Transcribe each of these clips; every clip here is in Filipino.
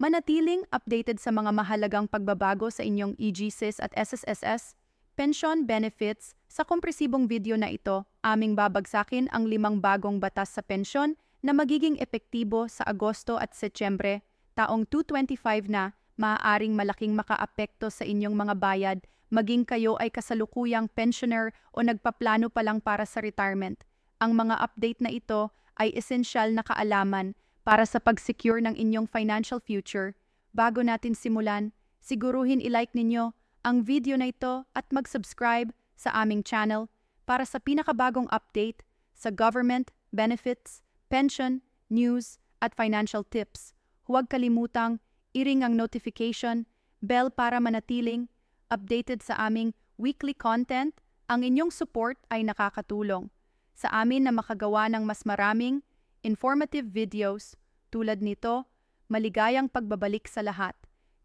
Manatiling updated sa mga mahalagang pagbabago sa inyong EGSIS at SSSS, pension benefits, sa kompresibong video na ito, aming babagsakin ang limang bagong batas sa pensyon na magiging epektibo sa Agosto at Setyembre, taong 225 na, maaaring malaking makaapekto sa inyong mga bayad, maging kayo ay kasalukuyang pensioner o nagpaplano pa lang para sa retirement. Ang mga update na ito ay esensyal na kaalaman para sa pag-secure ng inyong financial future. Bago natin simulan, siguruhin i-like ninyo ang video na ito at mag-subscribe sa aming channel para sa pinakabagong update sa government, benefits, pension, news, at financial tips. Huwag kalimutang iring ang notification bell para manatiling updated sa aming weekly content. Ang inyong support ay nakakatulong sa amin na makagawa ng mas maraming informative videos tulad nito, maligayang pagbabalik sa lahat.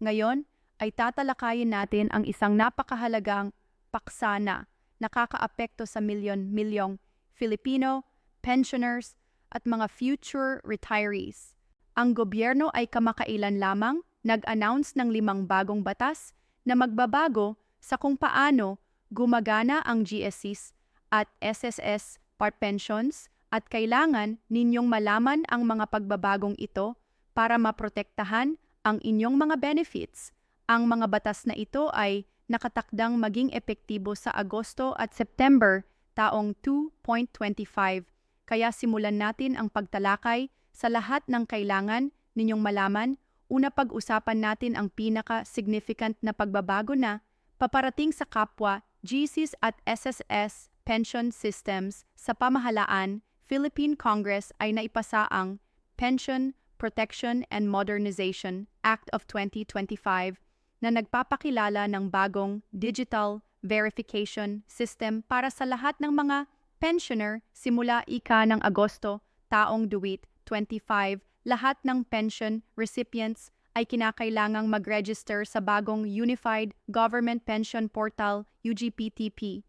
Ngayon ay tatalakayin natin ang isang napakahalagang paksa na nakakaapekto sa milyon-milyong Filipino, pensioners, at mga future retirees. Ang gobyerno ay kamakailan lamang nag-announce ng limang bagong batas na magbabago sa kung paano gumagana ang GSCs at SSS part pensions at kailangan ninyong malaman ang mga pagbabagong ito para maprotektahan ang inyong mga benefits. Ang mga batas na ito ay nakatakdang maging epektibo sa Agosto at September taong 2.25. Kaya simulan natin ang pagtalakay sa lahat ng kailangan ninyong malaman. Una pag-usapan natin ang pinaka-significant na pagbabago na paparating sa kapwa GCs at SSS pension systems sa pamahalaan, Philippine Congress ay naipasa ang Pension Protection and Modernization Act of 2025 na nagpapakilala ng bagong digital verification system para sa lahat ng mga pensioner simula ika ng Agosto taong duwit 25 lahat ng pension recipients ay kinakailangang mag-register sa bagong Unified Government Pension Portal UGPTP.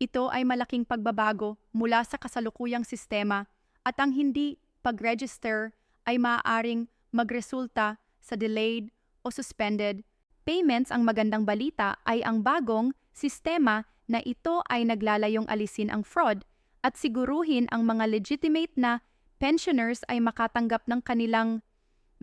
Ito ay malaking pagbabago mula sa kasalukuyang sistema at ang hindi pag-register ay maaaring magresulta sa delayed o suspended payments. Ang magandang balita ay ang bagong sistema na ito ay naglalayong alisin ang fraud at siguruhin ang mga legitimate na pensioners ay makatanggap ng kanilang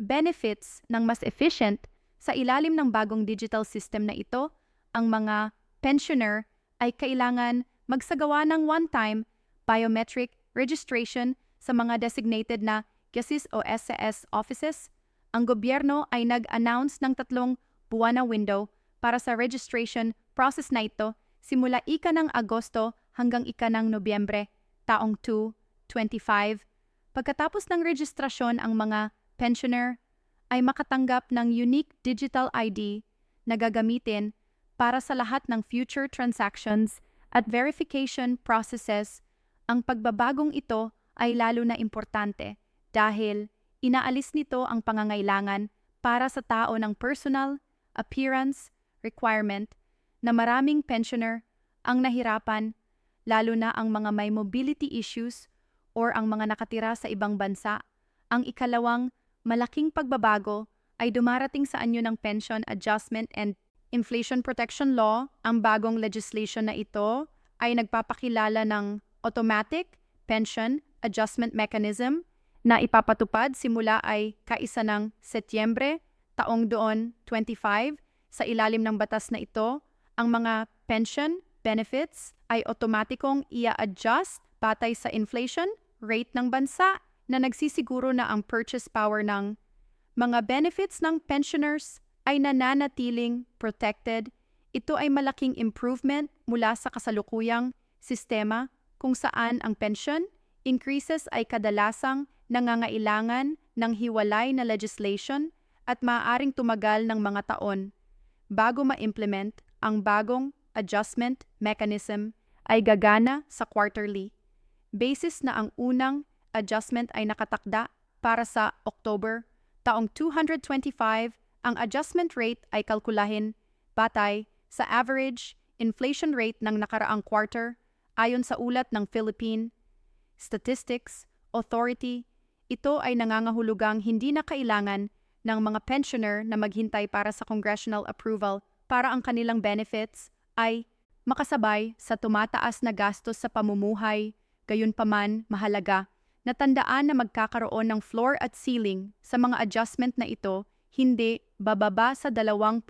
benefits ng mas efficient sa ilalim ng bagong digital system na ito, ang mga pensioner ay kailangan magsagawa ng one-time biometric registration sa mga designated na GASIS o SAS offices. Ang gobyerno ay nag-announce ng tatlong buwan na window para sa registration process na ito simula ika ng Agosto hanggang ika ng Nobyembre taong 2, 25 Pagkatapos ng registrasyon ang mga pensioner ay makatanggap ng unique digital ID na gagamitin para sa lahat ng future transactions at verification processes. Ang pagbabagong ito ay lalo na importante dahil inaalis nito ang pangangailangan para sa tao ng personal appearance requirement na maraming pensioner ang nahirapan lalo na ang mga may mobility issues or ang mga nakatira sa ibang bansa. Ang ikalawang malaking pagbabago ay dumarating sa anyo ng Pension Adjustment and Inflation Protection Law. Ang bagong legislation na ito ay nagpapakilala ng automatic pension adjustment mechanism na ipapatupad simula ay kaisa ng Setyembre taong doon 25 sa ilalim ng batas na ito ang mga pension benefits ay otomatikong ia-adjust batay sa inflation rate ng bansa na nagsisiguro na ang purchase power ng mga benefits ng pensioners ay nananatiling protected. Ito ay malaking improvement mula sa kasalukuyang sistema kung saan ang pension increases ay kadalasang nangangailangan ng hiwalay na legislation at maaaring tumagal ng mga taon bago ma-implement ang bagong adjustment mechanism ay gagana sa quarterly basis na ang unang adjustment ay nakatakda para sa October taong 225, ang adjustment rate ay kalkulahin batay sa average inflation rate ng nakaraang quarter ayon sa ulat ng Philippine Statistics Authority. Ito ay nangangahulugang hindi na kailangan ng mga pensioner na maghintay para sa congressional approval para ang kanilang benefits ay makasabay sa tumataas na gastos sa pamumuhay, gayunpaman mahalaga na tandaan na magkakaroon ng floor at ceiling sa mga adjustment na ito hindi bababa sa 2%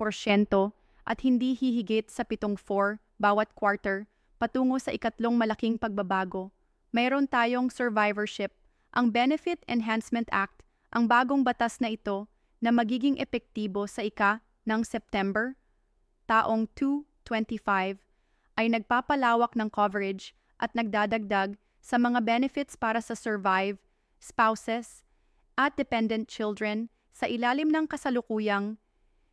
at hindi hihigit sa 7.4 bawat quarter patungo sa ikatlong malaking pagbabago. Mayroon tayong survivorship, ang Benefit Enhancement Act, ang bagong batas na ito na magiging epektibo sa ika ng September, taong 225, ay nagpapalawak ng coverage at nagdadagdag sa mga benefits para sa survive, spouses, at dependent children sa ilalim ng kasalukuyang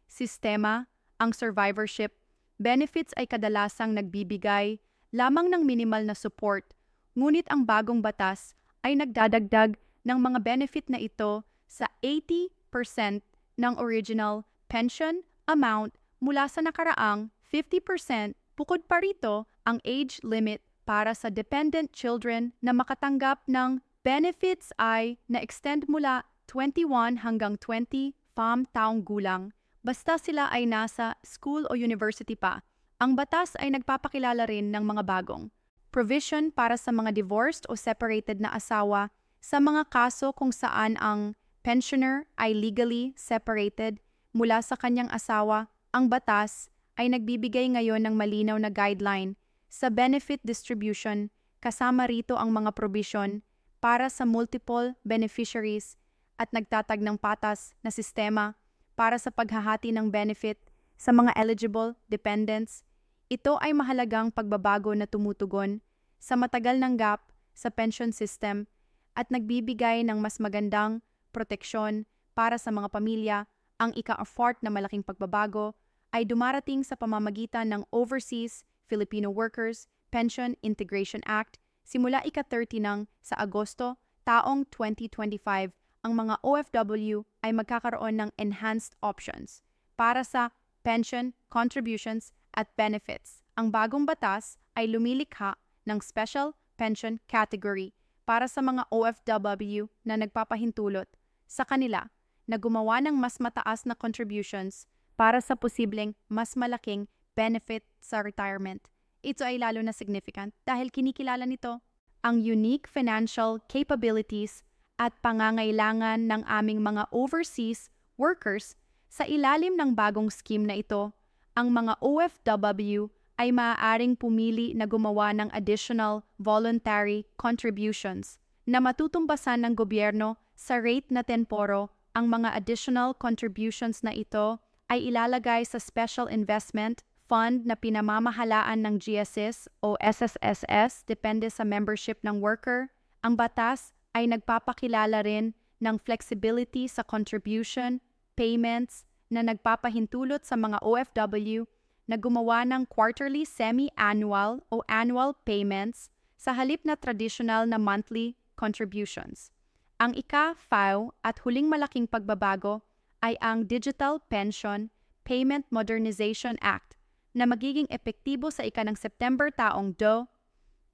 sistema, ang survivorship benefits ay kadalasang nagbibigay lamang ng minimal na support, ngunit ang bagong batas ay nagdadagdag ng mga benefit na ito sa 80% ng original pension amount mula sa nakaraang 50%. Bukod pa rito, ang age limit para sa dependent children na makatanggap ng benefits ay na-extend mula 21 hanggang 20 FAM taong gulang basta sila ay nasa school o university pa. Ang batas ay nagpapakilala rin ng mga bagong provision para sa mga divorced o separated na asawa sa mga kaso kung saan ang pensioner ay legally separated mula sa kanyang asawa. Ang batas ay nagbibigay ngayon ng malinaw na guideline sa benefit distribution kasama rito ang mga provision para sa multiple beneficiaries at nagtatag ng patas na sistema para sa paghahati ng benefit sa mga eligible dependents ito ay mahalagang pagbabago na tumutugon sa matagal ng gap sa pension system at nagbibigay ng mas magandang proteksyon para sa mga pamilya. Ang ika-afford na malaking pagbabago ay dumarating sa pamamagitan ng Overseas Filipino Workers Pension Integration Act simula ika-30 ng sa Agosto taong 2025 ang mga OFW ay magkakaroon ng enhanced options para sa pension contributions at benefits. Ang bagong batas ay lumilikha ng Special Pension Category para sa mga OFW na nagpapahintulot sa kanila na gumawa ng mas mataas na contributions para sa posibleng mas malaking benefit sa retirement. Ito ay lalo na significant dahil kinikilala nito ang unique financial capabilities at pangangailangan ng aming mga overseas workers sa ilalim ng bagong scheme na ito ang mga OFW ay maaaring pumili na gumawa ng additional voluntary contributions na matutumbasan ng gobyerno sa rate na temporo. Ang mga additional contributions na ito ay ilalagay sa special investment fund na pinamamahalaan ng GSS o SSSS depende sa membership ng worker. Ang batas ay nagpapakilala rin ng flexibility sa contribution, payments, na nagpapahintulot sa mga OFW na gumawa ng quarterly semi-annual o annual payments sa halip na traditional na monthly contributions. Ang ika-FAO at huling malaking pagbabago ay ang Digital Pension Payment Modernization Act na magiging epektibo sa ika ng September taong do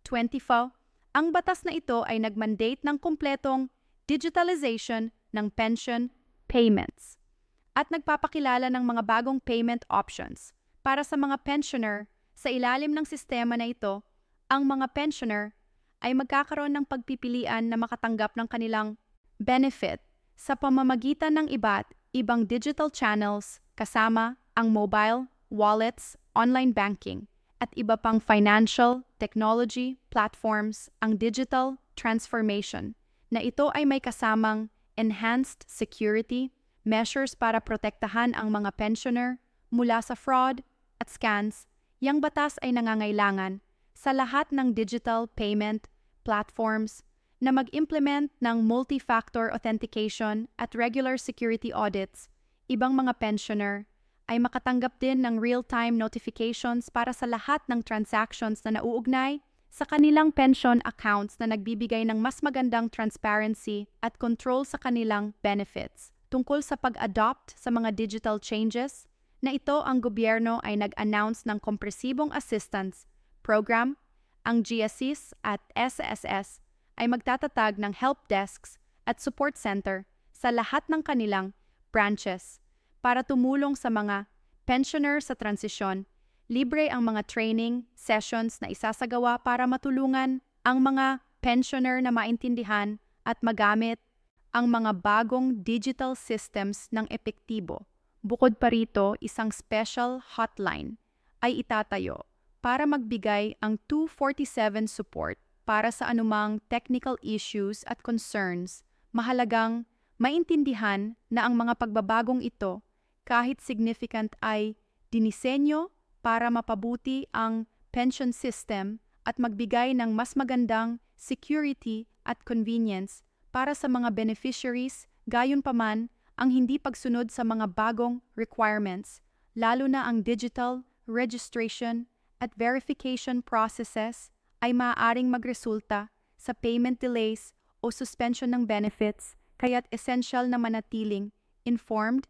24. Ang batas na ito ay nagmandate ng kumpletong digitalization ng pension payments at nagpapakilala ng mga bagong payment options para sa mga pensioner sa ilalim ng sistema na ito. Ang mga pensioner ay magkakaroon ng pagpipilian na makatanggap ng kanilang benefit sa pamamagitan ng iba't ibang digital channels kasama ang mobile, wallets, online banking, at iba pang financial technology platforms ang digital transformation na ito ay may kasamang enhanced security measures para protektahan ang mga pensioner mula sa fraud at scams, yang batas ay nangangailangan sa lahat ng digital payment platforms na mag-implement ng multi-factor authentication at regular security audits. Ibang mga pensioner ay makatanggap din ng real-time notifications para sa lahat ng transactions na nauugnay sa kanilang pension accounts na nagbibigay ng mas magandang transparency at control sa kanilang benefits tungkol sa pag-adopt sa mga digital changes na ito ang gobyerno ay nag-announce ng kompresibong assistance program, ang GSIS at SSS ay magtatatag ng help desks at support center sa lahat ng kanilang branches. Para tumulong sa mga pensioner sa transisyon, libre ang mga training sessions na isasagawa para matulungan ang mga pensioner na maintindihan at magamit ang mga bagong digital systems ng epektibo. Bukod pa rito, isang special hotline ay itatayo para magbigay ang 247 support para sa anumang technical issues at concerns. Mahalagang maintindihan na ang mga pagbabagong ito, kahit significant ay dinisenyo para mapabuti ang pension system at magbigay ng mas magandang security at convenience para sa mga beneficiaries, gayon paman ang hindi pagsunod sa mga bagong requirements, lalo na ang digital registration at verification processes ay maaaring magresulta sa payment delays o suspension ng benefits, kaya't essential na manatiling informed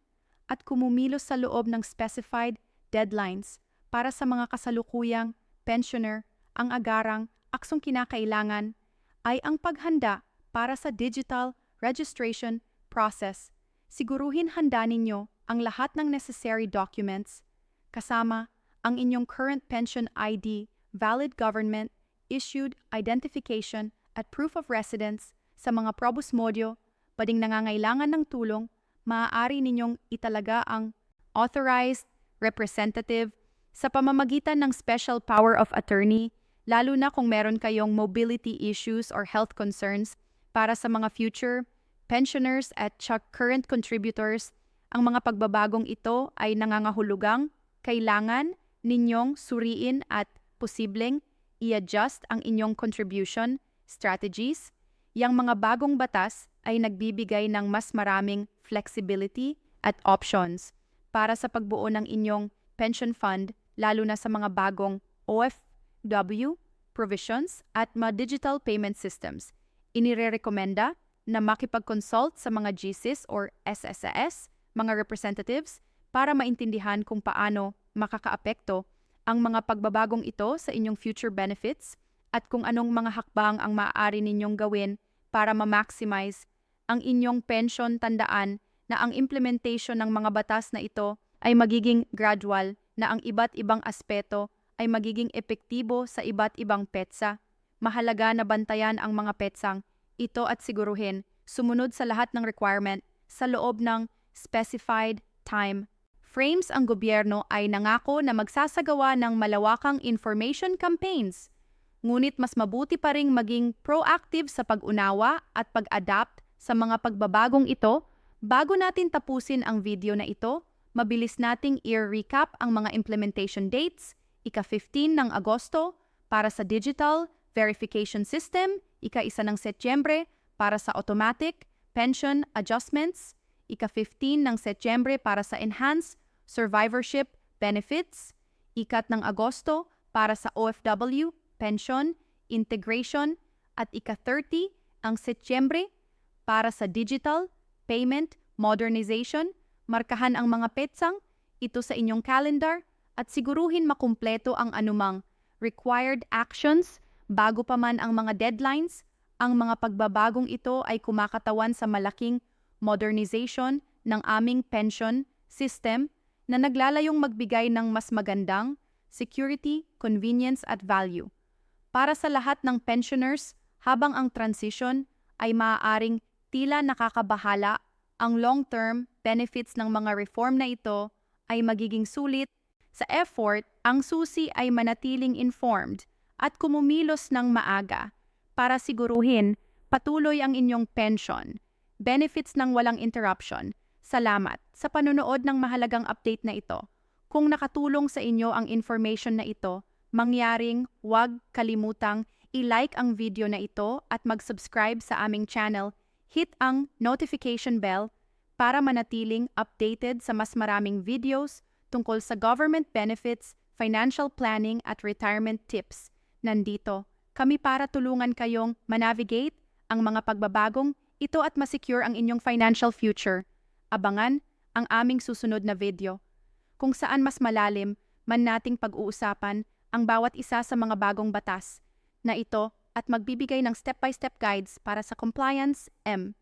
at kumumilos sa loob ng specified deadlines para sa mga kasalukuyang pensioner, ang agarang aksong kinakailangan ay ang paghanda para sa digital registration process. Siguruhin handa ninyo ang lahat ng necessary documents kasama ang inyong current pension ID, valid government, issued identification at proof of residence sa mga probusmodyo, bading nangangailangan ng tulong, maaari ninyong italaga ang authorized representative sa pamamagitan ng special power of attorney, lalo na kung meron kayong mobility issues or health concerns para sa mga future pensioners at current contributors, ang mga pagbabagong ito ay nangangahulugang kailangan ninyong suriin at posibleng i-adjust ang inyong contribution strategies. Yang mga bagong batas ay nagbibigay ng mas maraming flexibility at options para sa pagbuo ng inyong pension fund lalo na sa mga bagong OFW provisions at mga digital payment systems. Inirerekomenda na makipag-consult sa mga GCs or SSS, mga representatives, para maintindihan kung paano makakaapekto ang mga pagbabagong ito sa inyong future benefits at kung anong mga hakbang ang maaari ninyong gawin para ma-maximize ang inyong pension tandaan na ang implementation ng mga batas na ito ay magiging gradual na ang iba't ibang aspeto ay magiging epektibo sa iba't ibang petsa. Mahalaga na bantayan ang mga petsang ito at siguruhin sumunod sa lahat ng requirement sa loob ng specified time frames ang gobyerno ay nangako na magsasagawa ng malawakang information campaigns. Ngunit mas mabuti pa ring maging proactive sa pag-unawa at pag-adapt sa mga pagbabagong ito bago natin tapusin ang video na ito. Mabilis nating i-recap ang mga implementation dates, ika-15 ng Agosto para sa Digital Verification System, ika-1 ng Setyembre para sa Automatic Pension Adjustments, ika-15 ng Setyembre para sa Enhanced Survivorship Benefits, ikat ng Agosto para sa OFW, Pension, Integration, at ika-30 ang Setyembre para sa Digital Payment Modernization. Markahan ang mga petsang ito sa inyong calendar at siguruhin makumpleto ang anumang required actions bago pa man ang mga deadlines ang mga pagbabagong ito ay kumakatawan sa malaking modernization ng aming pension system na naglalayong magbigay ng mas magandang security, convenience at value para sa lahat ng pensioners habang ang transition ay maaaring tila nakakabahala ang long-term benefits ng mga reform na ito ay magiging sulit sa effort ang susi ay manatiling informed at kumumilos ng maaga para siguruhin patuloy ang inyong pension, benefits ng walang interruption. Salamat sa panonood ng mahalagang update na ito. Kung nakatulong sa inyo ang information na ito, mangyaring huwag kalimutang i-like ang video na ito at mag-subscribe sa aming channel. Hit ang notification bell para manatiling updated sa mas maraming videos tungkol sa government benefits, financial planning at retirement tips. Nandito kami para tulungan kayong manavigate ang mga pagbabagong ito at masecure ang inyong financial future. Abangan ang aming susunod na video kung saan mas malalim man nating pag-uusapan ang bawat isa sa mga bagong batas na ito at magbibigay ng step-by-step guides para sa compliance M